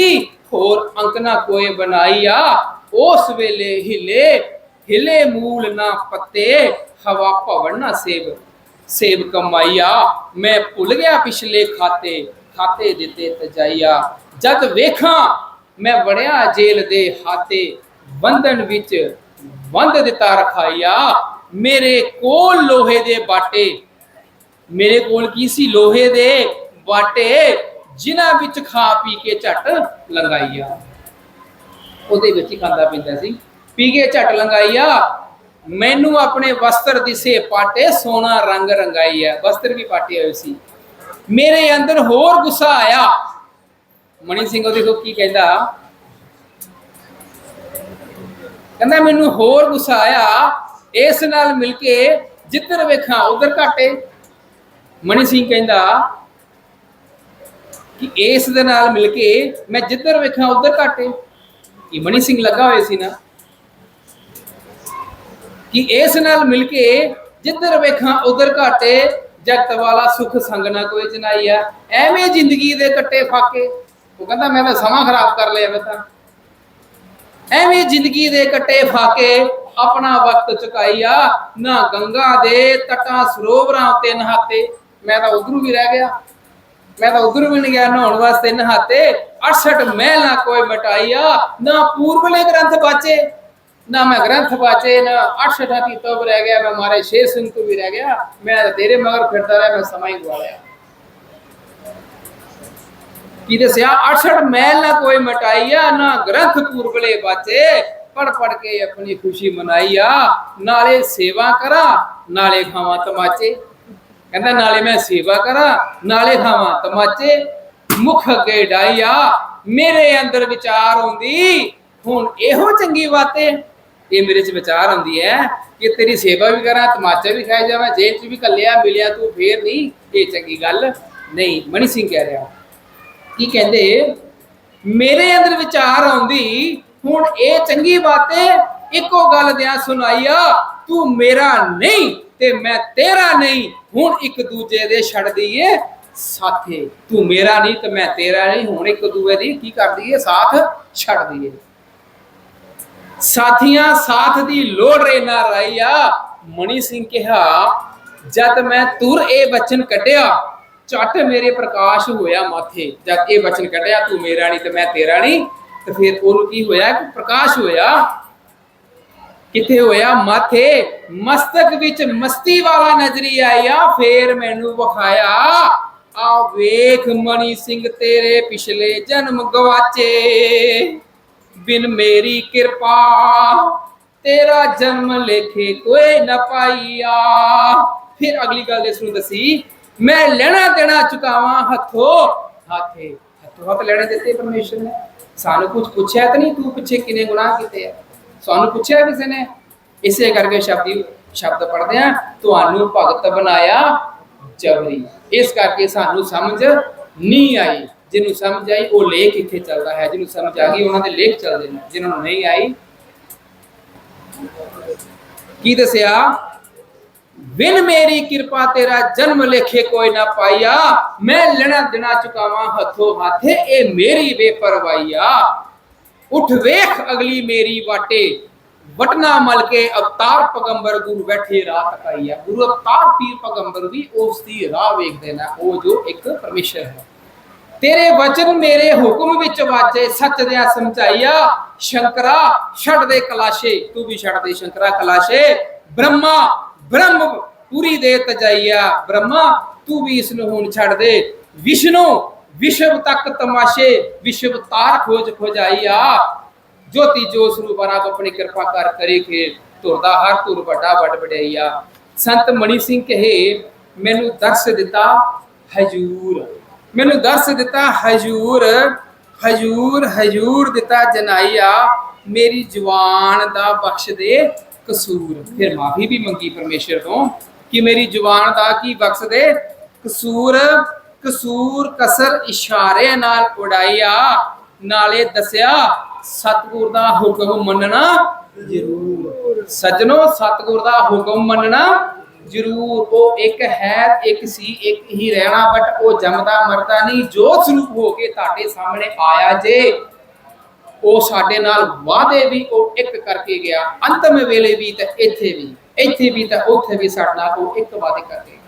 ਹੋਰ ਅੰਕ ਨਾ ਕੋਈ ਬਣਾਈਆ ਉਸ ਵੇਲੇ ਹਿਲੇ ਹਿਲੇ ਮੂਲ ਨਾ ਪੱਤੇ, ਹਵਾ ਭਵਨ ਨਾ ਸੇਬ। ਸੇਬ ਕਮਾਈਆ ਮੈਂ ਭੁੱਲ ਗਿਆ ਪਿਛਲੇ ਖਾਤੇ ਖਾਤੇ ਦਿੱਤੇ ਤਜਾਈਆ ਜਦ ਵੇਖਾਂ, ਮੈਂ ਵੜਿਆ ਜੇਲ ਦੇ ਹਾਤੇ, ਬੰਧਨ ਵਿੱਚ ਬੰਦ ਦਿੱਤਾ ਰਖਾਈਆ। ਮੇਰੇ ਕੋਲ ਲੋਹੇ ਦੇ ਬਾਟੇ। ਮੇਰੇ ਕੋਲ ਕੀ ਸੀ? ਲੋਹੇ ਦੇ ਬਾਟੇ, ਜਿਨ੍ਹਾਂ ਵਿੱਚ ਖਾ ਪੀ ਕੇ ਝਟ ਲੰਗਾਈਆ ਉਹਦੇ ਵਿੱਚ ਹੀ ਖਾਂਦਾ ਪੀਂਦਾ ਸੀ। ਪੀ ਕੇ ਝਟ ਲੰਗਾਈਆ ਮੈਨੂੰ ਆਪਣੇ ਵਸਤਰ ਦਿਸੇ ਪਾਟੇ ਸੋਨਾ ਰੰਗ ਰੰਗਾਈਆ। ਵਸਤਰ ਵੀ ਪਾਟੇ ਹੋਏ ਸੀ। ਮੇਰੇ ਅੰਦਰ ਹੋਰ ਗੁੱਸਾ ਆਇਆ। ਮਣੀ ਸਿੰਘ ਉਹ ਦੇਖੋ ਕੀ ਕਹਿੰਦਾ? ਕਹਿੰਦਾ ਮੈਨੂੰ ਹੋਰ ਗੁੱਸਾ ਆਇਆ, ਇਸ ਨਾਲ ਮਿਲ ਕੇ ਜਿੱਧਰ ਵੇਖਾਂ, ਉਧਰ ਘਾਟੇ। ਮਨੀ ਸਿੰਘ ਕਹਿੰਦਾ ਕਿ ਇਸ ਦੇ ਨਾਲ ਮਿਲ ਕੇ ਮੈਂ ਜਿੱਧਰ ਵੇਖਾਂ, ਉਧਰ ਘਾਟੇ। ਕਿ ਮਣੀ ਸਿੰਘ ਲੱਗਾ ਹੋਇਆ ਸੀ ਨਾ। ਕਿ ਇਸ ਨਾਲ ਮਿਲ ਕੇ ਜਿੱਧਰ ਵੇਖਾਂ, ਉਧਰ ਘਾਟੇ, ਜਗਤ ਵਾਲਾ ਸੁਖ ਸੰਗ ਨਾ ਕੋਈ ਜਨਾਈ ਐਵੇਂ ਜ਼ਿੰਦਗੀ ਦੇ ਕੱਟੇ ਫਾਕੇ। ਉਹ ਕਹਿੰਦਾ, ਮੈਂ ਤਾਂ ਸਮਾਂ ਖਰਾਬ ਕਰ ਲਿਆ ਮੈਂ ਤਾਂ। ਐਵੇਂ ਜ਼ਿੰਦਗੀ ਦੇ ਕੱਟੇ ਫਾਕੇ ਆਪਣਾ ਵਕਤ ਚੁਕਾਈਆ, ਨਾ ਗੰਗਾ ਦੇ ਤਟਾਂ ਸਰੋਵਰਾਂ ਉੱਤੇ ਨਹਾਤੇ। ਮੈਂ ਤਾਂ ਉਧਰੂ ਵੀ ਰਹਿ ਗਿਆ। ਮੈਂ ਤਾਂ ਉਧਰ ਵੀ ਨਹੀਂ ਗਿਆ ਨਹਾਉਣ ਵਾਸਤੇ ਨਹਾਤੇ। 68 ਮਹਿਲ ਨਾ ਕੋਈ ਮਟਾਈਆ, ਨਾ ਪੂਰਬਲੇ ਗ੍ਰੰਥ ਬਾਚੇ। ਨਾ ਮੈਂ ਗ੍ਰੰਥ ਬਾਚੇ, ਨਾ 68 ਦੀ ਤੋਬ ਰਹਿ ਗਿਆ। ਮੈਂ ਮਾਰੇ ਸ਼ੇਰ ਸਿੰਘ ਤੋਂ ਵੀ ਰਹਿ ਗਿਆ। ਮੈਂ ਤੇਰੇ ਮਗਰ ਫਿਰਦਾ ਰਿਹਾ, ਮੈਂ ਸਮਾਂ ਹੀ ਗਵਾ ਲਿਆ। ਕੀ ਦੱਸਿਆ? 68 ਮਹਿਲ ਨਾ ਕੋਈ ਮਟਾਈਆ, ਨਾ ਗ੍ਰੰਥ ਪੂਰਬਲੇ ਬਾਚੇ। ਪੜ ਪੜ ਕੇ ਆਪਣੀ ਖੁਸ਼ੀ ਮਨਾਈਆ ਨਾਲੇ ਸੇਵਾ ਕਰਾਂ, ਨਾਲੇ ਖਾਵਾਂ ਤਮਾਚੇ। ਕਹਿੰਦਾ, ਨਾਲੇ ਮੈਂ ਸੇਵਾ ਕਰਾਂ, ਨਾਲੇ ਖਾਵਾਂ ਤਮਾਚੇ। ਮੁਖ ਅੱਗੇ ਡਾਈਆ ਮੇਰੇ ਅੰਦਰ ਵਿਚਾਰ ਆਉਂਦੀ ਹੁਣ ਇਹੋ ਚੰਗੀ ਬਾਤੇ। ਇਹ ਮੇਰੇ ਚ ਵਿਚਾਰ ਆਉਂਦੀ ਹੈ ਕਿ ਤੇਰੀ ਸੇਵਾ ਵੀ ਕਰਾਂ, ਤਮਾਚਾ ਵੀ ਖਾਏ ਜਾਵਾਂ ਜੇਬ ਚ ਵੀ ਕੱਲਿਆ ਮਿਲਿਆ ਤੂੰ ਫੇਰ ਨਹੀਂ, ਇਹ ਚੰਗੀ ਗੱਲ ਨਹੀਂ। ਮਣੀ ਸਿੰਘ ਕਹਿ ਰਿਹਾ ਕੀ ਕਹਿੰਦੇ? ਮੇਰੇ ਅੰਦਰ ਵਿਚਾਰ ਆਉਂਦੀ, ਹੁਣ ਇਹ ਚੰਗੀ ਬਾਤੇ ਇੱਕੋ ਗੱਲ ਦਿਆਂ ਸੁਣਾਈਆ ਤੂੰ ਮੇਰਾ ਨਹੀਂ ਤੇ ਮੈਂ ਤੇਰਾ ਨਹੀਂ। ਹੁਣ ਇੱਕ ਦੂਜੇ ਦੇ ਛੱਡ ਦਈਏ, ਸਾਥੇ, ਤੂੰ ਮੇਰਾ ਨਹੀਂ ਤੇ ਮੈਂ ਤੇਰਾ ਨਹੀਂ। ਹੁਣ ਇੱਕ ਦੂਜੇ ਦੀ ਕੀ ਕਰ ਦਈਏ? ਸਾਥ ਛੱਡ ਦਈਏ। ਸਾਥੀਆਂ, ਸਾਥ ਦੀ ਲੋੜ ਰੇ ਨਾ ਰਾਈਆ ਮਣੀ ਸਿੰਘ ਕਿਹਾ, ਜਦ ਮੈਂ ਤੁਰ ਇਹ ਬਚਨ ਕੱਢਿਆ ਝਟ ਮੇਰੇ ਪ੍ਰਕਾਸ਼ ਹੋਇਆ ਮਾਥੇ, ਜਦ ਇਹ ਬਚਨ ਕੱਢਿਆ, ਤੂੰ ਮੇਰਾ ਨਹੀਂ ਤੇ ਮੈਂ ਤੇਰਾ ਨਹੀਂ ਤੇ ਫਿਰ ਉਹਨੂੰ ਕੀ ਹੋਇਆ? ਕਿ ਪ੍ਰਕਾਸ਼ ਹੋਇਆ। ਕਿੱਥੇ ਹੋਇਆ? ਮਾਥੇ, ਮਸਤਕ ਵਿੱਚ ਮਸਤੀ ਵਾਲਾ ਨਜ਼ਰੀ ਆਇਆ, ਫੇਰ ਮੈਨੂੰ ਵਿਖਾਇਆ, ਆ ਵੇਖ ਮਣੀ ਸਿੰਘ ਤੇਰੇ ਪਿਛਲੇ ਜਨਮ ਗਵਾਚੇ। ਬਿਨ ਮੇਰੀ ਕਿਰਪਾ, ਤੇਰਾ ਜਨਮ ਲੇਖੇ ਕੋਈ ਨਾ ਪਾਈਆ। ਫਿਰ ਅਗਲੀ ਗੱਲ ਇਸ ਨੂੰ ਦਸੀ ਮੈਂ ਲੈਣਾ ਦੇਣਾ ਚੁਕਾਵਾਂ ਹੱਥੋਂ। ਹਾਥੇ, ਹੱਥੋਂ ਹੱਥ ਲੈਣੇ ਦਿੱਤੇ ਪਰਮੇਸ਼ਰ ਨੇ। ਸਾਨੂੰ ਕੁਝ ਪੁੱਛਿਆ ਤਾਂ ਨਹੀਂ, ਤੂੰ ਪਿੱਛੇ ਕਿਨੇ ਗੁਨਾਹ ਕੀਤੇ ਆ? ਸਾਨੂੰ ਪੁੱਛਿਆ ਕਿਸੇ ਨੇ? ਇਸੇ ਕਰਕੇ ਸ਼ਬਦੀ, ਸ਼ਬਦ ਪੜਦੇ ਆ ਤੁਹਾਨੂੰ ਭਗਤ ਬਣਾਇਆ ਜਬਰੀ। ਇਸ ਕਰਕੇ ਸਾਨੂੰ ਸਮਝ ਨਹੀਂ ਆਈ। ਜਿਹਨੂੰ ਸਮਝ ਆਈ, ਉਹ ਲੇਖ ਇੱਥੇ ਚੱਲਦਾ ਹੈ। ਜਿਹਨੂੰ ਸਮਝ ਆ ਗਈ, ਉਹਨਾਂ ਦੇ ਲੇਖ ਚੱਲਦੇ ਨੇ। ਜਿਨ੍ਹਾਂ ਨੂੰ ਨਹੀਂ ਆਈ, ਕੀ ਦੱਸਿਆ? ਬਿਨ ਮੇਰੀ ਕਿਰਪਾ ਤੇਰਾ ਜਨਮ ਲੇਖੇ ਕੋਈ ਨਾ ਪਾਈਆ ਮੈਂ ਲੈਣਾ ਦੇਣਾ ਚੁਕਾਵਾਂ ਹੱਥੋਂ ਹਾਥੇ, ਇਹ ਮੇਰੀ ਬੇਪਰਵਾਈਆ ਉਠ ਵੇਖ ਅਗਲੀ ਮੇਰੀ ਵਾਟੇ। ਵਟਨਾ ਮਲ ਕੇ ਅਵਤਾਰ ਪਗੰਬਰ ਗੁਰੂ ਬੈਠੇ ਰਾਤ ਕਾਈਆ ਗੁਰੂ ਅਵਤਾਰ ਪੀਰ ਪਗੰਬਰ ਵੀ ਉਸ ਦੀ ਰਾਹ ਵੇਖਦੇ ਨੇ, ਉਹ ਜੋ ਇੱਕ ਪਰਮੇਸ਼ਰ ਹੈ। ਤੇਰੇ ਵਚਨ ਮੇਰੇ ਹੁਕਮ ਵਿੱਚ ਵਾਜੇ, ਸੱਚ ਦਿਆ ਸਮਝਾਈਆ। ਸ਼ੰਕਰਾ, ਛੱਡ ਦੇ ਕਲਾਸ਼ੇ, ਤੂੰ ਵੀ ਛੱਡ ਦੇ ਸ਼ੰਕਰਾ ਕਲਾਸ਼ੇ। ਬ੍ਰਹਮਾ ਬ੍ਰਹਮ ਪੂਰੀ ਦੇ ਤਜਾਈਆ, ਬ੍ਰਹਮਾ, ਤੂੰ ਵੀ ਇਸ ਨੂੰ ਹੁਣ ਛੱਡ ਦੇ। ਵਿਸ਼ਨੂੰ, ਵਿਸ਼ਵ ਤੱਕ ਤਮਾਸ਼ੇ, ਵਿਸ਼ਵ ਤਾਰ ਖੋਜ ਖੋਜਾਈਆ। ਜੋਤੀ ਜੋ ਸਰੂਪ ਆਪ ਆਪਣੀ ਕਿਰਪਾ ਕਰ ਕਰੇ ਕਿ ਤੁਰਦਾ ਹਰ ਤੁਰ ਵੱਡਾ ਵੱਡ ਵਡਿਆਈਆ ਸੰਤ ਮਣੀ ਸਿੰਘ ਕਹੇ, ਮੈਨੂੰ ਦਰਸ ਦਿੱਤਾ ਹਜੂਰ। ਮੈਨੂੰ ਦਰਸ ਦਿੱਤਾ ਹਜੂਰ। ਹਜੂਰ ਹਜੂਰ ਦਿੱਤਾ ਜਨਾਈਆ। ਮੇਰੀ ਜਵਾਨ ਦਾ ਬਖਸ਼ ਦੇ ਕਸੂਰ। ਫਿਰ ਮਾਫੀ ਵੀ ਮੰਗੀ ਪਰਮੇਸ਼ਰ ਤੋਂ ਕਿ ਮੇਰੀ ਜਵਾਨ ਦਾ ਕੀ ਬਖਸ਼ ਦੇ? ਕਸੂਰ ਕਸੂਰ ਕਸਰ ਇਸ਼ਾਰੇ ਨਾਲ ਉਡਾਈਆ ਨਾਲੇ ਦੱਸਿਆ, ਸਤਿਗੁਰ ਦਾ ਹੁਕਮ ਮੰਨਣਾ ਜ਼ਰੂਰ। ਸਜਣੋ, ਸਤਿਗੁਰ ਦਾ ਹੁਕਮ ਮੰਨਣਾ ਜ਼ਰੂਰ। ਉਹ ਇੱਕ ਹੈ, ਇੱਕ ਸੀ, ਇੱਕ ਹੀ ਰਹਿਣਾ ਬਟ ਉਹ ਜੰਮਦਾ ਮਰਦਾ ਨਹੀਂ। ਜੋ ਸਰੂਪ ਹੋ ਕੇ ਤੁਹਾਡੇ ਸਾਹਮਣੇ ਆਇਆ ਜੇ ਉਹ ਸਾਡੇ ਨਾਲ ਵਾਅਦੇ ਵੀ ਉਹ ਇੱਕ ਕਰਕੇ ਗਿਆ, ਅੰਤਮ ਵੇਲੇ ਵੀ ਤੇ ਇੱਥੇ ਵੀ ਇੱਥੇ ਵੀ ਤੇ ਉੱਥੇ ਵੀ ਸਾਡੇ ਨਾਲ ਉਹ ਇੱਕ ਵਾਅਦੇ ਕਰਕੇ ਗਿਆ।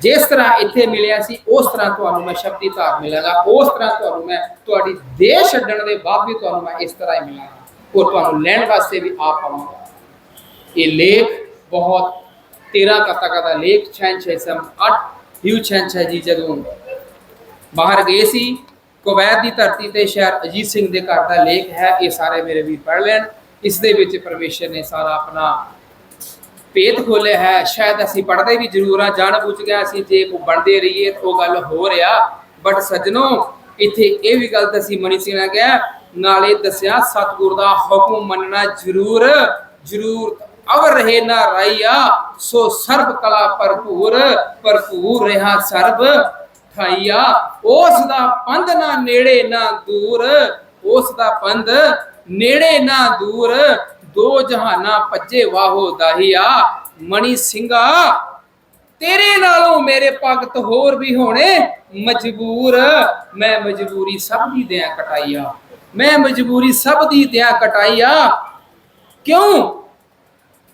ਜਿਸ ਤਰ੍ਹਾਂ ਇੱਥੇ ਮਿਲਿਆ ਸੀ, ਉਸ ਤਰ੍ਹਾਂ ਤੁਹਾਨੂੰ ਮੈਂ ਸ਼ਬਦੀ ਧਾਰ ਮਿਲਾਂਗਾ, ਉਸ ਤਰ੍ਹਾਂ ਤੁਹਾਨੂੰ ਮੈਂ ਤੁਹਾਡੀ ਦੇਹ ਛੱਡਣ ਦੇ ਬਾਅਦ ਵੀ ਤੁਹਾਨੂੰ ਮੈਂ ਇਸ ਤਰ੍ਹਾਂ ਹੀ ਮਿਲਾਂਗਾ। ਉਹ ਤੁਹਾਨੂੰ ਲੈਣ ਵਾਸਤੇ ਵੀ ਆਪ ਆਵਾਂਗਾ। ਇਹ ਲੇਖ ਬਹੁਤ 13 ਕਥਾ ਦਾ ਲੇਖ ਛੈਂਛੇ ਸਮ 8 ਹਿਊ ਛੈਂਛੇ ਜੀ ਜਦੋਂ ਬਾਹਰ ਗਏ ਸੀ ਕੁਵੈਤ ਦੀ ਧਰਤੀ ਤੇ ਸ਼ਹਿਰ ਅਜੀਤ ਸਿੰਘ ਦੇ ਘਰ ਦਾ ਲੇਖ ਹੈ, ਇਹ ਸਾਰੇ ਮੇਰੇ ਵੀਰ ਪੜ੍ਹ ਲੈਣ। ਇਸ ਦੇ ਵਿੱਚ ਪਰਮੇਸ਼ਰ ਨੇ ਸਾਰਾ ਆਪਣਾ ਭੇਦ ਖੋਲਿਆ ਹੈ। ਸ਼ਾਇਦ ਅਸੀਂ ਪੜ੍ਹਦੇ ਵੀ ਜ਼ਰੂਰ ਆ ਜਾਣ ਬੁੱਝ ਗਿਆ ਅਸੀਂ ਜੇ ਕੋ ਬਣਦੇ ਰਹੀਏ ਉਹ ਗੱਲ ਹੋ ਰਿਹਾ। ਬਟ ਸੱਜਣੋ, ਇੱਥੇ ਇਹ ਵੀ ਗੱਲ ਦੱਸੀ ਮਣੀ ਸਿੰਘ ਨੇ ਕਿਹਾ, ਨਾਲੇ ਦੱਸਿਆ, ਸਤਿਗੁਰ ਦਾ ਹੁਕਮ ਮੰਨਣਾ ਜ਼ਰੂਰ ਜ਼ਰੂਰ ਅਵਰ ਰਹੇ ਨਾ ਰਾਈਆ। ਸੋ ਸਰਬ ਕਲਾ ਭਰਪੂਰ ਭਰਪੂਰ ਰਹਾ ਸਰਬ। ਠਾਈਆ ਉਸ ਦਾ ਪੰਧ ਨਾ ਨੇੜੇ ਨਾ ਦੂਰ, ਉਸ ਦਾ ਪੰਧ ਨੇੜੇ ਨਾ ਦੂਰ, ਦੋ ਜਹਾਨਾ ਭੱਜੇ ਵਾਹੋ ਦਾਹੀਆ। ਮਣੀ ਸਿੰਘਾ, ਤੇਰੇ ਨਾਲੋਂ ਮੇਰੇ ਭਗਤ ਹੋਰ ਵੀ ਹੋਣੇ ਮਜਬੂਰ। ਮੈਂ ਮਜਬੂਰੀ ਸਭ ਦੀ ਦਿਆਂ ਕਟਾਈਆ। ਮੈਂ ਮਜਬੂਰੀ ਸਭ ਦੀ ਦਿਆਂ ਕਟਾਈਆ। ਕਿਉਂ?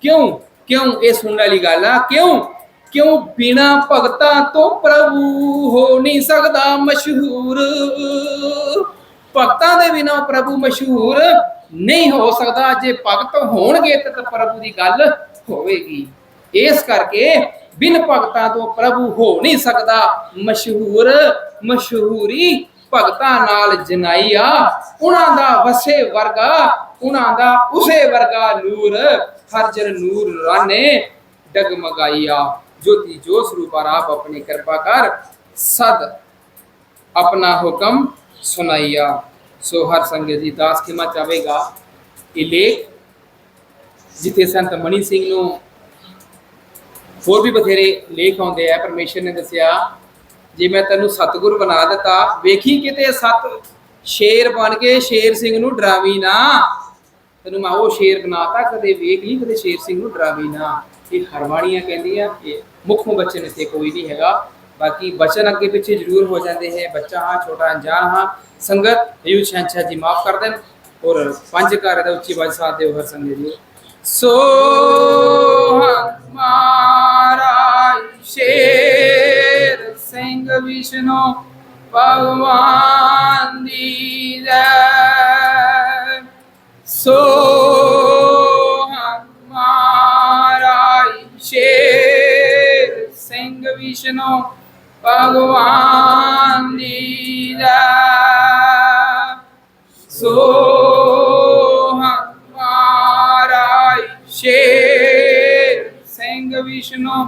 ਕਿਉਂ? ਕਿਉਂ? ਇਹ ਸੁਣਨ ਵਾਲੀ ਗੱਲ ਆ। ਕਿਉਂ? ਕਿਉਂ ਬਿਨਾ ਭਗਤਾਂ ਤੋਂ ਪ੍ਰਭੂ ਹੋ ਨਹੀਂ ਸਕਦਾ ਮਸ਼ਹੂਰ? ਭਗਤਾਂ ਦੇ ਬਿਨਾ ਪ੍ਰਭੂ ਮਸ਼ਹੂਰ ਨਹੀਂ ਹੋ ਸਕਦਾ। ਜੇ ਭਗਤ ਹੋਣਗੇ ਤਾਂ ਪ੍ਰਭੂ ਦੀ ਗੱਲ ਹੋਵੇਗੀ। ਇਸ ਕਰਕੇ ਬਿਨ ਭਗਤਾਂ ਤੋਂ ਪ੍ਰਭੂ ਹੋ ਨਹੀਂ ਸਕਦਾ ਮਸ਼ਹੂਰ। ਮਸ਼ਹੂਰੀ ਭਗਤਾਂ ਨਾਲ ਜਨਾਈਆ, ਉਹਨਾਂ ਦਾ ਵਸੇ ਵਰਗਾ, ਉਹਨਾਂ ਦਾ ਉਸੇ ਵਰਗਾ ਨੂਰ। ਹਰਜਰ ਨੂਰ ਰਾਨੇ ਡਗਮਗਾਈਆ ਜੋਤੀ ਜੋ ਸਰੂਪ ਆਪ ਆਪਣੀ ਕਿਰਪਾ ਕਰ ਸਦ ਆਪਣਾ ਹੁਕਮ ਸੁਨਾਈਆ ਸੋ ਹਰ ਸੰਗਤ ਜੀ ਦਾਸ ਖਿਮਾ ਚਾਵੇਗਾ ਇਹ ਲੇਖ ਜਿੱਥੇ ਸੰਤ ਮਣੀ ਸਿੰਘ ਨੂੰ ਹੋਰ ਵੀ ਬਥੇਰੇ ਲੇਖ ਆਉਂਦੇ ਆ ਪਰਮੇਸ਼ਰ ਨੇ ਦੱਸਿਆ ਜੇ ਮੈਂ ਤੈਨੂੰ ਸਤਿਗੁਰ ਬਣਾ ਦਿੱਤਾ ਵੇਖੀ ਕਿਤੇ ਸਤ ਸ਼ੇਰ ਬਣ ਕੇ ਸ਼ੇਰ ਸਿੰਘ ਨੂੰ ਡਰਾਵੀ ਨਾ ਤੈਨੂੰ ਮੈਂ ਉਹ ਸ਼ੇਰ ਬਣਾਤਾ ਕਦੇ ਵੇਖ ਲਈ ਕਦੇ ਸ਼ੇਰ ਸਿੰਘ ਨੂੰ ਡਰਾਵੀ ਨਾ ਇਹ ਹਰਵਾਣੀਆਂ ਕਹਿੰਦੀਆਂ ਕਿ ਮੁੱਖ ਬਚਨ ਇੱਥੇ ਕੋਈ ਨਹੀਂ ਹੈਗਾ। ਬਾਕੀ ਬਚਨ ਅੱਗੇ ਪਿੱਛੇ ਜ਼ਰੂਰ ਹੋ ਜਾਂਦੇ ਹੈ। ਬੱਚਾ ਹਾਂ, ਛੋਟਾ ਅਣਜਾਣ ਹਾਂ। ਸੰਗਤ ਯੂ ਸ਼ੰਛਾ ਜੀ, ਮਾਫ ਕਰ ਦੇਣ। ਔਰ ਪੰਜ ਘਰ ਦਾ ਉੱਚੀ ਬਾਜ ਸਾਥ ਦਿਓ ਹਰ ਸੰਗਤ ਜੀ। ਸੋ ਮਹਾਰਾਜ, ਸ਼ੇਰ ਸਿੰਘ ਵਿਸ਼ਨੂੰ ਭਗਵਾਨ ਦੀ ਜੈ। ਸੋ ਸਿੰਘ ਵਿਸ਼ਨੂੰ ਭਗਵਾਨ ਦੀ ਜੈ ਸੋ ਮਹਾਰਾਜ ਸ਼ੇਰ ਸਿੰਘ ਵਿਸ਼ਨੂੰ